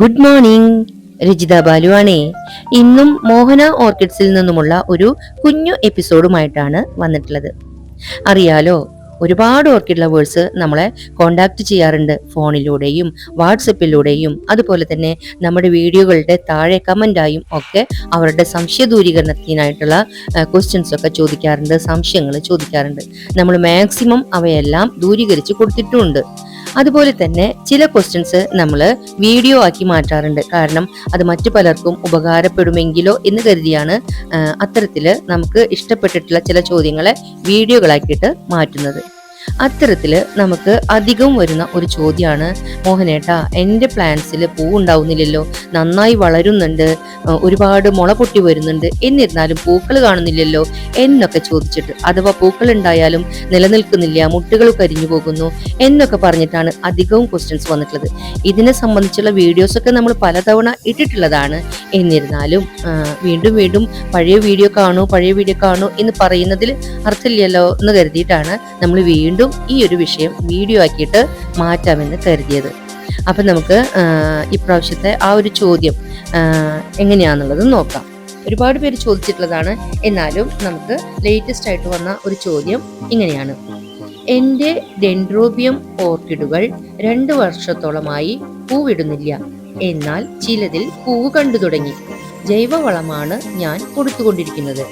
Good morning Rajitha ബാലുവാണേ. ഇന്നും മോഹന ഓർക്കിഡ്സിൽ നിന്നുമുള്ള ഒരു കുഞ്ഞു എപ്പിസോഡുമായിട്ടാണ് വന്നിട്ടുള്ളത്. അറിയാലോ ഒരുപാട് ഓർക്കിഡ് ലവേഴ്സ് നമ്മളെ കോണ്ടാക്ട് ചെയ്യാറുണ്ട് ഫോണിലൂടെയും വാട്സപ്പിലൂടെയും അതുപോലെ തന്നെ നമ്മുടെ വീഡിയോകളുടെ താഴെ കമന്റായും ഒക്കെ അവരുടെ സംശയ ദൂരീകരണത്തിനായിട്ടുള്ള ക്വസ്റ്റ്യൻസ് ഒക്കെ ചോദിക്കാറുണ്ട് സംശയങ്ങൾ ചോദിക്കാറുണ്ട്. നമ്മൾ മാക്സിമം അവയെല്ലാം ദൂരീകരിച്ച് കൊടുത്തിട്ടുമുണ്ട് അതുപോലെ തന്നെ ചില ക്വസ്റ്റ്യൻസ് നമ്മൾ വീഡിയോ ആക്കി മാറ്റാറുണ്ട്. കാരണം അത് മറ്റു പലർക്കും ഉപകാരപ്പെടുമെങ്കിലോ എന്ന് കരുതിയാണ് അത്തരത്തിൽ നമുക്ക് ഇഷ്ടപ്പെട്ടിട്ടുള്ള ചില ചോദ്യങ്ങളെ വീഡിയോകളാക്കിയിട്ട് മാറ്റുന്നത്. അത്തരത്തിൽ നമുക്ക് അധികം വരുന്ന ഒരു ചോദ്യമാണ് മോഹനേട്ടാ എന്റെ പ്ലാന്റ്സിൽ പൂ ഉണ്ടാവുന്നില്ലല്ലോ നന്നായി വളരുന്നുണ്ട് ഒരുപാട് മുള പൊട്ടി വരുന്നുണ്ട് എന്നിരുന്നാലും പൂക്കൾ കാണുന്നില്ലല്ലോ എന്നൊക്കെ ചോദിച്ചിട്ട് അഥവാ പൂക്കൾ ഉണ്ടായാലും നിലനിൽക്കുന്നില്ല മുട്ടുകൾ കരിഞ്ഞു പോകുന്നു എന്നൊക്കെ പറഞ്ഞിട്ടാണ് അധികവും ക്വസ്റ്റ്യൻസ് വന്നിട്ടുള്ളത്. ഇതിനെ സംബന്ധിച്ചുള്ള വീഡിയോസ് ഒക്കെ നമ്മൾ പലതവണ ഇട്ടിട്ടുള്ളതാണ്. എന്നിരുന്നാലും വീണ്ടും വീണ്ടും പഴയ വീഡിയോ കാണൂ പഴയ വീഡിയോ കാണൂ എന്ന് പറയുന്നതിൽ അർത്ഥമില്ലല്ലോ എന്ന് കരുതിയിട്ടാണ് നമ്മൾ വീണ്ടും ഈ ഒരു വിഷയം വീഡിയോ ആക്കിയിട്ട് മാറ്റാമെന്ന് കരുതിയത്. അപ്പം നമുക്ക് ഇപ്രാവശ്യത്തെ ആ ഒരു ചോദ്യം എങ്ങനെയാണെന്നുള്ളത് നോക്കാം. ഒരുപാട് പേര് ചോദിച്ചിട്ടുള്ളതാണ് എന്നാലും നമുക്ക് ലേറ്റസ്റ്റ് ആയിട്ട് വന്ന ഒരു ചോദ്യം ഇങ്ങനെയാണ്. എന്റെ ഡെൻഡ്രോബിയം ഓർക്കിഡുകൾ രണ്ട് വർഷത്തോളമായി പൂവിടുന്നില്ല. എന്നാൽ ചിലതിൽ പൂവ് കണ്ടു തുടങ്ങി. ജൈവവളമാണ് ഞാൻ കൊടുത്തുകൊണ്ടിരിക്കുന്നത്.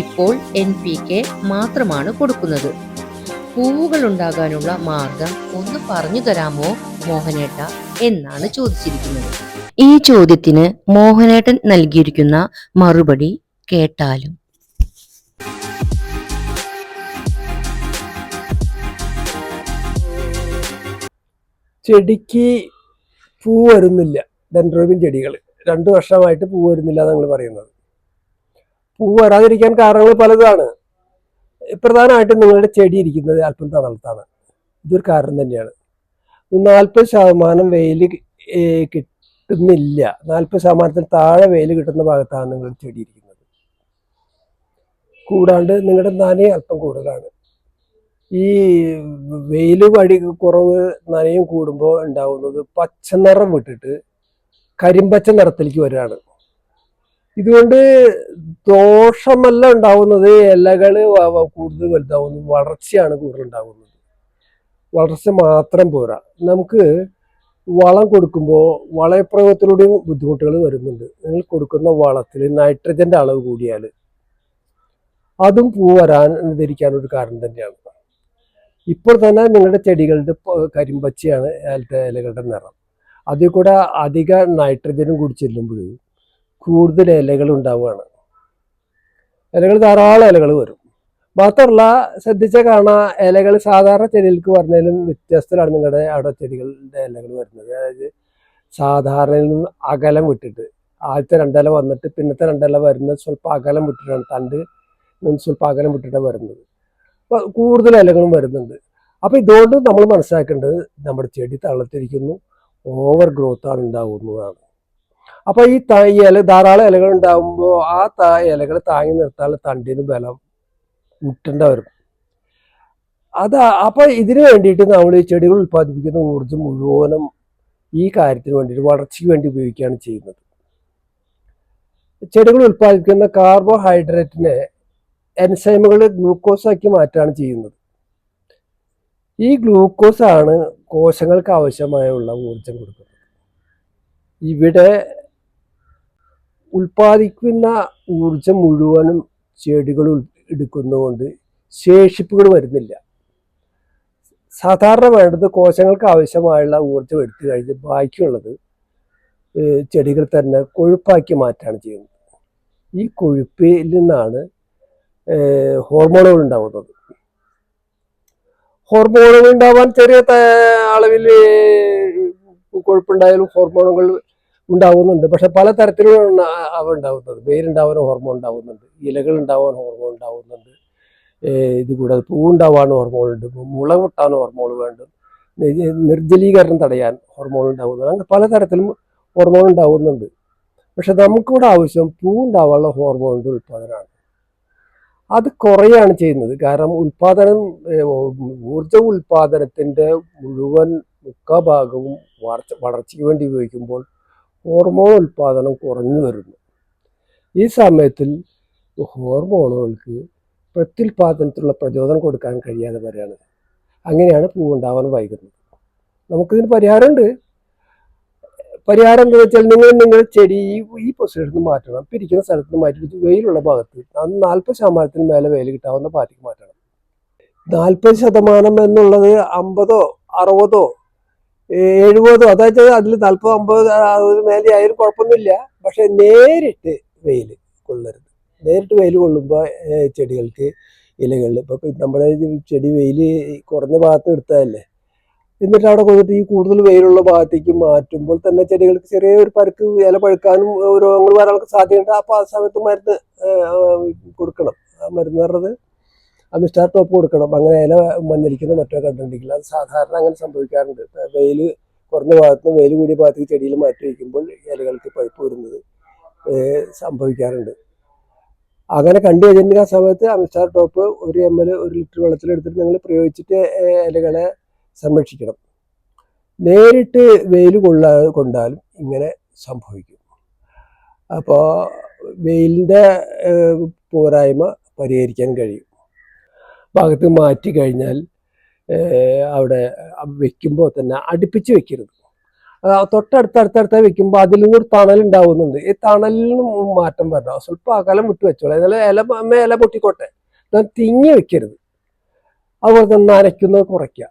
ഇപ്പോൾ എൻ പി കെ മാത്രമാണ് കൊടുക്കുന്നത്. പൂവുകൾ ഉണ്ടാകാനുള്ള മാർഗം ഒന്ന് പറഞ്ഞു തരാമോ മോഹനേട്ട? എന്നാണ് ചോദിച്ചിരിക്കുന്നത്. ഈ ചോദ്യത്തിന് മോഹനേട്ടൻ നൽകിയിരിക്കുന്ന മറുപടി കേട്ടാലും. ചെടിക്ക് പൂ വരുന്നില്ല. ഡെൻഡ്രോബിൻ ചെടികൾ. രണ്ടു വർഷമായിട്ട് പൂ വരുന്നില്ല എന്നാണ് പറയുന്നത്. പൂ വരാതിരിക്കാൻ കാരണങ്ങൾ പലതാണ്. പ്രധാനമായിട്ടും നിങ്ങളുടെ ചെടി ഇരിക്കുന്നത് അല്പം തണലത്താണ്. ഇതൊരു കാരണം തന്നെയാണ്. നാൽപ്പത് ശതമാനം വെയിൽ കിട്ടുന്നില്ല. നാൽപ്പത് ശതമാനത്തിന് താഴെ വെയിൽ കിട്ടുന്ന ഭാഗത്താണ് നിങ്ങളുടെ ചെടി ഇരിക്കുന്നത്. കൂടാണ്ട് നിങ്ങളുടെ നനയും അല്പം കൂടുതലാണ്. ഈ വെയിൽ വഴി കുറവ് നനയും കൂടുമ്പോൾ ഉണ്ടാവുന്നത് പച്ച നിറം വിട്ടിട്ട് കരിമ്പച്ച നിറത്തിലേക്ക് വരികയാണ്. ഇതുകൊണ്ട് ദോഷമല്ല ഉണ്ടാവുന്നത്. ഇലകൾ കൂടുതൽ വലുതാവുന്നു. വളർച്ചയാണ് കൂടുതൽ ഉണ്ടാകുന്നത് വളർച്ച മാത്രം പോരാ. നമുക്ക് വളം കൊടുക്കുമ്പോൾ വളയപ്രയോഗത്തിലൂടെയും ബുദ്ധിമുട്ടുകൾ വരുന്നുണ്ട്. നിങ്ങൾ കൊടുക്കുന്ന വളത്തിൽ നൈട്രജന്റെ അളവ് കൂടിയാൽ അതും പൂ വരാൻ ധരിക്കാനൊരു കാരണം തന്നെയാണ്. ഇപ്പോൾ തന്നെ നിങ്ങളുടെ ചെടികളുടെ കരിമ്പച്ചയാണ് അതിലത്തെ ഇലകളുടെ നിറം. അതിൽ കൂടെ അധിക നൈട്രജനും കൂടി ചെല്ലുമ്പോൾ കൂടുതൽ ഇലകൾ ഉണ്ടാവുകയാണ്. ഇലകൾ ധാരാളം ഇലകൾ വരും. മാത്രമല്ല ശ്രദ്ധിച്ച കാണാം ഇലകൾ സാധാരണ ചെടികൾക്ക് പറഞ്ഞാലും വ്യത്യസ്തമാണ് നിങ്ങളുടെ അവിടെ ചെടികളുടെ ഇലകൾ വരുന്നത്. അതായത് സാധാരണയിൽ നിന്ന് അകലം വിട്ടിട്ട് ആദ്യത്തെ രണ്ടില വന്നിട്ട് പിന്നത്തെ രണ്ടില വരുന്നത് സ്വല്പം അകലം വിട്ടിട്ടാണ് തണ്ട് സ്വല്പം അകലം വിട്ടിട്ടാണ് വരുന്നത്. അപ്പോൾ കൂടുതൽ ഇലകളും വരുന്നുണ്ട്. അപ്പോൾ ഇതുകൊണ്ട് നമ്മൾ മനസ്സിലാക്കേണ്ടത് നമ്മുടെ ചെടി തള്ളത്തിരിക്കുന്നു ഓവർ ഗ്രോത്ത് ആണ് ഉണ്ടാകുന്നതാണ് അപ്പൊ ഈ ഇല ധാരാളം ഇലകൾ ഉണ്ടാകുമ്പോൾ ആ ത ഇലകൾ താങ്ങി നിർത്താനുള്ള തണ്ടിന് ബലം മുട്ടേണ്ട വരും. അത് അപ്പൊ ഇതിനു വേണ്ടിയിട്ട് നമ്മൾ ഈ ചെടികൾ ഉൽപ്പാദിപ്പിക്കുന്ന ഊർജം മുഴുവനും ഈ കാര്യത്തിന് വേണ്ടിയിട്ട് വളർച്ചയ്ക്ക് വേണ്ടി ഉപയോഗിക്കുകയാണ് ചെയ്യുന്നത്. ചെടികൾ ഉൽപ്പാദിപ്പിക്കുന്ന കാർബോഹൈഡ്രേറ്റിനെ എൻസൈമുകൾ ഗ്ലൂക്കോസ് ആക്കി മാറ്റാണ് ചെയ്യുന്നത്. ഈ ഗ്ലൂക്കോസ് ആണ് കോശങ്ങൾക്ക് ആവശ്യമായുള്ള ഊർജം കൊടുക്കുന്നത്. ഇവിടെ ഉൽപ്പാദിക്കുന്ന ഊർജം മുഴുവനും ചെടികൾ എടുക്കുന്നതുകൊണ്ട് ശേഷിപ്പുകൾ വരുന്നില്ല. സാധാരണ വേണ്ടത് കോശങ്ങൾക്ക് ആവശ്യമായുള്ള ഊർജം എടുത്തു കഴിഞ്ഞ് ബാക്കിയുള്ളത് ചെടികൾ തന്നെ കൊഴുപ്പാക്കി മാറ്റാണ് ചെയ്യുന്നത്. ഈ കൊഴുപ്പിൽ നിന്നാണ് ഹോർമോണുകൾ ഉണ്ടാവുന്നത്. ഹോർമോണുകൾ ഉണ്ടാവാൻ ചെറിയ അളവിൽ കൊഴുപ്പുണ്ടായാലും ഹോർമോണുകൾ ഉണ്ടാവുന്നുണ്ട്. പക്ഷെ പല തരത്തിലുള്ള അവ ഉണ്ടാവുന്നത്. വേരുണ്ടാവാൻ ഹോർമോൺ ഉണ്ടാവുന്നുണ്ട്. ഇലകൾ ഉണ്ടാവാൻ ഹോർമോൺ ഉണ്ടാവുന്നുണ്ട്. ഇത് കൂടാതെ പൂവുണ്ടാവാൻ ഹോർമോൺ ഉണ്ട്. മുള പൊട്ടാൻ ഹോർമോൺ വേണ്ടും. നിർജലീകരണം തടയാൻ ഹോർമോൺ ഉണ്ടാവുന്നുണ്ട്. അങ്ങനെ പലതരത്തിലും ഹോർമോൺ ഉണ്ടാവുന്നുണ്ട്. പക്ഷെ നമുക്കിവിടെ ആവശ്യം പൂവുണ്ടാവാനുള്ള ഹോർമോണിന്റെ ഉൽപ്പാദനമാണ്. അത് കുറയാണ് ചെയ്യുന്നത്. കാരണം ഉൽപാദനം ഊർജ ഉൽപാദനത്തിന്റെ മുഴുവൻ മുക്കാ ഭാഗവും വളർച്ച വളർച്ചയ്ക്ക് വേണ്ടി ഉപയോഗിക്കുമ്പോൾ ഹോർമോൺ ഉൽപ്പാദനം കുറഞ്ഞു വരുന്നു. ഈ സമയത്തിൽ ഹോർമോണുകൾക്ക് പ്രത്യുൽപാദനത്തിലുള്ള പ്രചോദനം കൊടുക്കാൻ കഴിയാതെ വരികയാണ്. അങ്ങനെയാണ് പൂവുണ്ടാവാൻ വൈകുന്നത്. നമുക്കിതിന് പരിഹാരമുണ്ട്. പരിഹാരം എന്താ വെച്ചാൽ നിങ്ങൾ നിങ്ങൾ ചെടി ഈ പൊസിഷനിൽ നിന്ന് മാറ്റണം. പിരിക്കുന്ന സ്ഥലത്ത് നിന്ന് മാറ്റിയിട്ട് വെയിലുള്ള ഭാഗത്ത് നാൽപ്പത് ശതമാനത്തിന് മേലെ വെയിൽ കിട്ടാവുന്ന പാറ്റിക്ക് മാറ്റണം. നാൽപ്പത് ശതമാനം എന്നുള്ളത് അമ്പതോ അറുപതോ എഴുപതോ അതായത് അതിൽ നാൽപ്പത് അമ്പത് അതിന് മേലെ ആയാലും കുഴപ്പമൊന്നുമില്ല. പക്ഷെ നേരിട്ട് വെയിൽ കൊള്ളരുത്. നേരിട്ട് വെയിൽ കൊള്ളുമ്പോൾ ചെടികൾക്ക് ഇലകളിൽ ഇപ്പോൾ നമ്മുടെ ചെടി വെയിൽ കുറഞ്ഞ ഭാഗത്ത് എടുത്തതല്ലേ എന്നിട്ട് അവിടെ കൊണ്ടിട്ട് ഈ കൂടുതൽ വെയിലുള്ള ഭാഗത്തേക്ക് മാറ്റുമ്പോൾ തന്നെ ചെടികൾക്ക് ചെറിയ ഒരു പരുക്ക് ഇല പഴുക്കാനും രോഗങ്ങൾ വരാനൊക്കെ സാധ്യതയുണ്ട്. അപ്പോൾ ആ സമയത്ത് മരുന്ന് കൊടുക്കണം. മരുന്ന് പറഞ്ഞത് അമിസ്റ്റാർ ടോപ്പ് കൊടുക്കണം. അങ്ങനെ ഇല മഞ്ഞളിക്കുന്ന മറ്റോ കണ്ടിട്ടുണ്ടെങ്കിൽ അത് സാധാരണ അങ്ങനെ സംഭവിക്കാറുണ്ട്. വെയിൽ കുറഞ്ഞ ഭാഗത്ത് വെയിൽ കൂടിയ ഭാഗത്തേക്ക് ചെടിയിൽ മാറ്റി വയ്ക്കുമ്പോൾ ഇലകൾക്ക് പഴുപ്പ് വരുന്നത് സംഭവിക്കാറുണ്ട്. അങ്ങനെ കണ്ടു കഴിഞ്ഞിട്ടുണ്ടെങ്കിൽ ആ സമയത്ത് അമിസ്റ്റാർ ടോപ്പ് ഒരു എം എൽ ഒരു ലിറ്റർ വെള്ളത്തിലെടുത്തിട്ട് നിങ്ങൾ പ്രയോഗിച്ചിട്ട് ഇലകളെ സംരക്ഷിക്കണം. നേരിട്ട് വെയിൽ കൊള്ള കൊണ്ടാലും ഇങ്ങനെ സംഭവിക്കും. അപ്പോൾ വെയിലിന്റെ പോരായ്മ പരിഹരിക്കാൻ കഴിയും. ഭാഗത്ത് മാറ്റി കഴിഞ്ഞാൽ അവിടെ വെക്കുമ്പോൾ തന്നെ അടുപ്പിച്ച് വെക്കരുത്. തൊട്ടടുത്തടുത്തടുത്ത വെക്കുമ്പോൾ അതിൽ നിന്നൊരു തണൽ ഉണ്ടാവുന്നുണ്ട്. ഈ തണലിനും മാറ്റം വരണം. സ്വല്പം അകലം വിട്ട് വെച്ചോളൂ. എന്നാലും ഇല ഇല പൊട്ടിക്കോട്ടെ. എന്നാൽ തിങ്ങി വെക്കരുത്. അതുപോലെ തന്നെ നനയ്ക്കുന്നത് കുറയ്ക്കുക.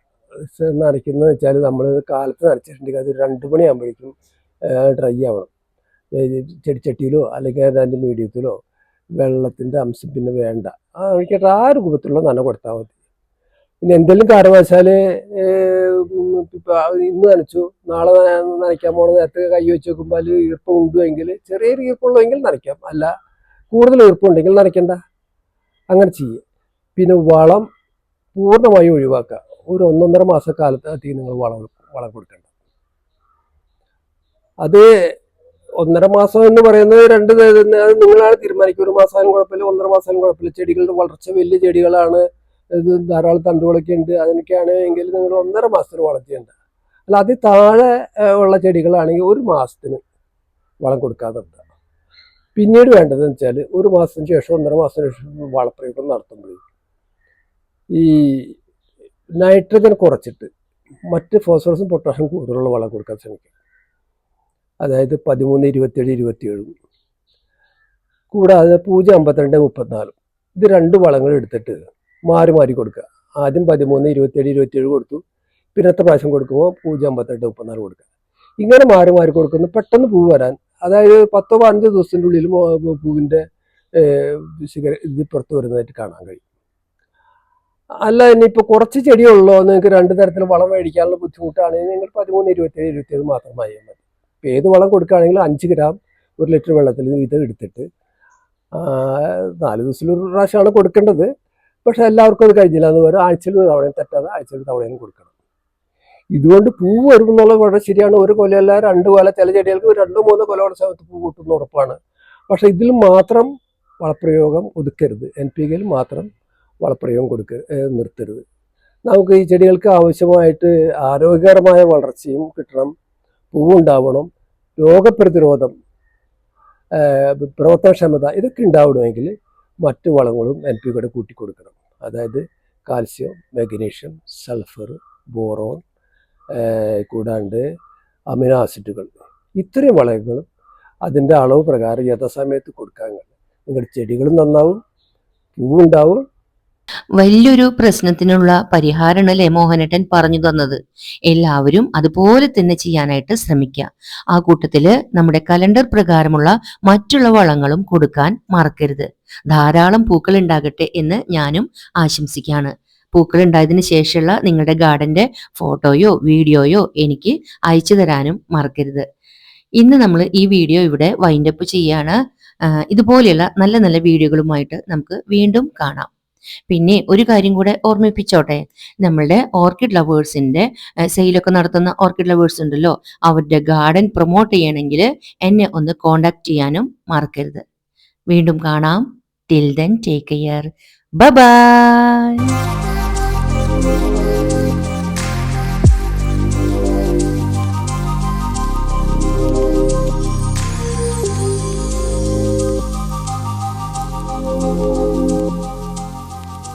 നനയ്ക്കുന്നത് വെച്ചാൽ നമ്മൾ കാലത്ത് നനച്ചിട്ടുണ്ടെങ്കിൽ അത് രണ്ട് മണിയാകുമ്പോഴേക്കും ഡ്രൈ ആവണം. ചെടിച്ചട്ടിയിലോ അല്ലെങ്കിൽ അതിന്റെ മീഡിയത്തിലോ വെള്ളത്തിന്റെ അംശം പിന്നെ വേണ്ട. ആ എനിക്കട്ട് ആ രൂപത്തിലുള്ള നന കൊടുത്താൽ മതി. പിന്നെ എന്തെങ്കിലും കാരണവശാൽ ഇപ്പം ഇന്ന് നനച്ചു നാളെ നന- നനയ്ക്കാൻ പോണ നേരത്തെ കൈ വെച്ച് നോക്കുമ്പോൾ ഈർപ്പം ഉണ്ടെങ്കിൽ ചെറിയ ഈർപ്പമുള്ളെങ്കിൽ നനയ്ക്കാം. അല്ല കൂടുതൽ ഈർപ്പമുണ്ടെങ്കിൽ നനയ്ക്കണ്ട. അങ്ങനെ ചെയ്യുക പിന്നെ വളം പൂർണമായും ഒഴിവാക്കുക. ഒരു ഒന്നൊന്നര മാസക്കാലത്ത് അധികം നിങ്ങൾ വളം വളം കൊടുക്കേണ്ട. അത് ഒന്നര മാസം എന്ന് പറയുന്നത് രണ്ട് നിങ്ങളാണ് തീരുമാനിക്കുക. ഒരു മാസം കുഴപ്പമില്ല. ഒന്നര മാസം കുഴപ്പമില്ല. ചെടികളുടെ വളർച്ച വലിയ ചെടികളാണ്. ഇത് ധാരാളം തണ്ടുകളൊക്കെ ഉണ്ട്. അതിനൊക്കെയാണ് എങ്കിൽ നിങ്ങൾ ഒന്നര മാസത്തിന് വളർത്തിയുണ്ട് അല്ല അതിൽ താഴെ ഉള്ള ചെടികളാണെങ്കിൽ ഒരു മാസത്തിന് വളം കൊടുക്കാതെ പിന്നീട് വേണ്ടതെന്ന് വെച്ചാൽ ഒരു മാസത്തിന് ശേഷം ഒന്നര മാസത്തിന് ശേഷം വളപ്രയോഗം നടത്തുമ്പോൾ ഈ നൈട്രജൻ കുറച്ചിട്ട് മറ്റ് ഫോസ്ഫറസും പൊട്ടാഷ്യം കൂടുതലുള്ള വളം കൊടുക്കാൻ ശ്രമിക്കുക. അതായത് പതിമൂന്ന് ഇരുപത്തിയേഴ് ഇരുപത്തിയേഴും. കൂടാതെ പൂജ്യം അമ്പത്തിരണ്ട് മുപ്പത്തിനാലും. ഇത് രണ്ട് വളങ്ങൾ എടുത്തിട്ട് മാറി മാറി കൊടുക്കുക. ആദ്യം പതിമൂന്ന് ഇരുപത്തിയേഴ് ഇരുപത്തിയേഴ് കൊടുത്തു. പിന്നത്തെ പ്രാവശ്യം കൊടുക്കുമ്പോൾ പൂജ്യം അമ്പത്തിരണ്ട് മുപ്പത്തിനാല് കൊടുക്കുക. ഇങ്ങനെ മാറി മാറി കൊടുക്കുന്നു. പെട്ടെന്ന് പൂവ് വരാൻ. അതായത് പത്തോ പതിനഞ്ചോ ദിവസത്തിന്റെ ഉള്ളിൽ പൂവിന്റെ ശിഖര ഇത് പുറത്ത് വരുന്നതായിട്ട് കാണാൻ കഴിയും. അല്ല ഇനിയിപ്പോൾ കുറച്ച് ചെടിയുള്ളോ നിങ്ങൾക്ക് രണ്ട് തരത്തിൽ വളം മേടിക്കാനുള്ള ബുദ്ധിമുട്ടാണെങ്കിൽ നിങ്ങൾ പതിമൂന്ന് ഇരുപത്തേഴ് ഇരുപത്തേഴ് മാത്രമായി മതി. ഇപ്പം ഏത് വളം കൊടുക്കുകയാണെങ്കിലും അഞ്ച് ഗ്രാം ഒരു ലിറ്റർ വെള്ളത്തിൽ ഇത് എടുത്തിട്ട് നാല് ദിവസത്തിൽ ഒരു പ്രാവശ്യമാണ് കൊടുക്കേണ്ടത്. പക്ഷേ എല്ലാവർക്കും അത് കഴിഞ്ഞില്ല. എന്ന് പറയും ആഴ്ചയിൽ ഒരു തവണയും തെറ്റാതെ ആഴ്ചയിൽ തവണയും കൊടുക്കണം. ഇതുകൊണ്ട് പൂ വരും എന്നുള്ളത് വളരെ ശരിയാണ്. ഒരു കൊലയല്ല രണ്ട് കൊല ചില ചെടികൾക്ക് രണ്ടോ മൂന്നോ കൊലയുടെ സമയത്ത് പൂ കിട്ടുന്ന ഉറപ്പാണ്. പക്ഷേ ഇതിൽ മാത്രം വളപ്രയോഗം ഒതുക്കരുത്. എൻ പി കെയിൽ മാത്രം വളപ്രയോഗം കൊടുക്ക നിർത്തരുത്. നമുക്ക് ഈ ചെടികൾക്ക് ആവശ്യമായിട്ട് ആരോഗ്യകരമായ വളർച്ചയും കിട്ടണം. പൂവുണ്ടാവണം രോഗപ്രതിരോധം പ്രവർത്തനക്ഷമത ഇതൊക്കെ ഉണ്ടാവണമെങ്കിൽ മറ്റു വളങ്ങളും എൻ പി കൂടെ കൂട്ടിക്കൊടുക്കണം. അതായത് കാൽസ്യം മെഗ്നീഷ്യം സൾഫർ ബോറോൺ കൂടാണ്ട് അമിനോ ആസിഡുകൾ. ഇത്രയും വളങ്ങളും അതിന്റെ അളവ് പ്രകാരം യഥാസമയത്ത് കൊടുക്കാൻ നിങ്ങളുടെ ചെടികളും നന്നാവും പൂവുണ്ടാവും വലിയൊരു പ്രശ്നത്തിനുള്ള പരിഹാരമാണ് അല്ലേ മോഹനേട്ടൻ പറഞ്ഞു തന്നത്. എല്ലാവരും അതുപോലെ തന്നെ ചെയ്യാനായിട്ട് ശ്രമിക്കുക. ആ കൂട്ടത്തിൽ നമ്മുടെ കലണ്ടർ പ്രകാരമുള്ള മറ്റുള്ള വളങ്ങളും കൊടുക്കാൻ മറക്കരുത്. ധാരാളം പൂക്കൾ ഉണ്ടാകട്ടെ എന്ന് ഞാനും ആശംസിക്കുകയാണ്. പൂക്കൾ ഉണ്ടായതിനു ശേഷമുള്ള നിങ്ങളുടെ ഗാർഡന്റെ ഫോട്ടോയോ വീഡിയോയോ എനിക്ക് അയച്ചു തരാനും മറക്കരുത്. ഇന്ന് നമ്മൾ ഈ വീഡിയോ ഇവിടെ വൈൻഡപ്പ് ചെയ്യാണ് ഇതുപോലെയുള്ള നല്ല നല്ല വീഡിയോകളുമായിട്ട് നമുക്ക് വീണ്ടും കാണാം. പിന്നെ ഒരു കാര്യം കൂടെ ഓർമ്മിപ്പിച്ചോട്ടെ. നമ്മളുടെ ഓർക്കിഡ് ലവേഴ്സിന്റെ സെയിലൊക്കെ നടത്തുന്ന ഓർക്കിഡ് ലവേഴ്സ് ഉണ്ടല്ലോ അവരുടെ ഗാർഡൻ പ്രൊമോട്ട് ചെയ്യണമെങ്കിൽ എന്നെ ഒന്ന് കോണ്ടാക്ട് ചെയ്യാനും മറക്കരുത്. വീണ്ടും കാണാം. Till then take care bye